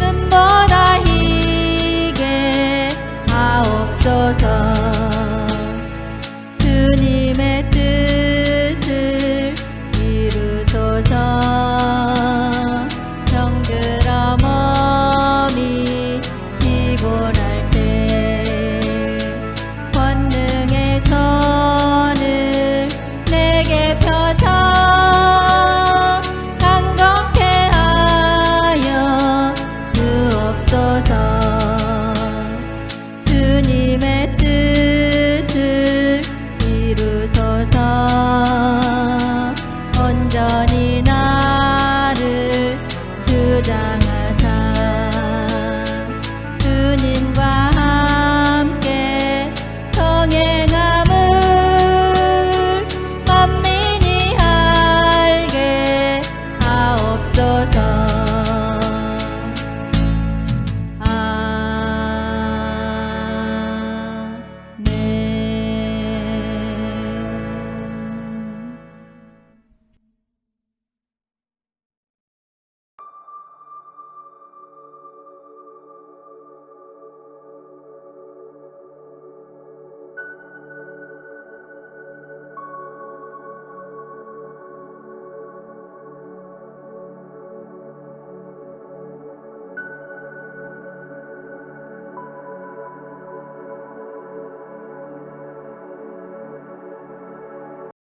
눈보다 희게 하옵소서. 주님의 뜻을 이루소서. 온전히 나를 주장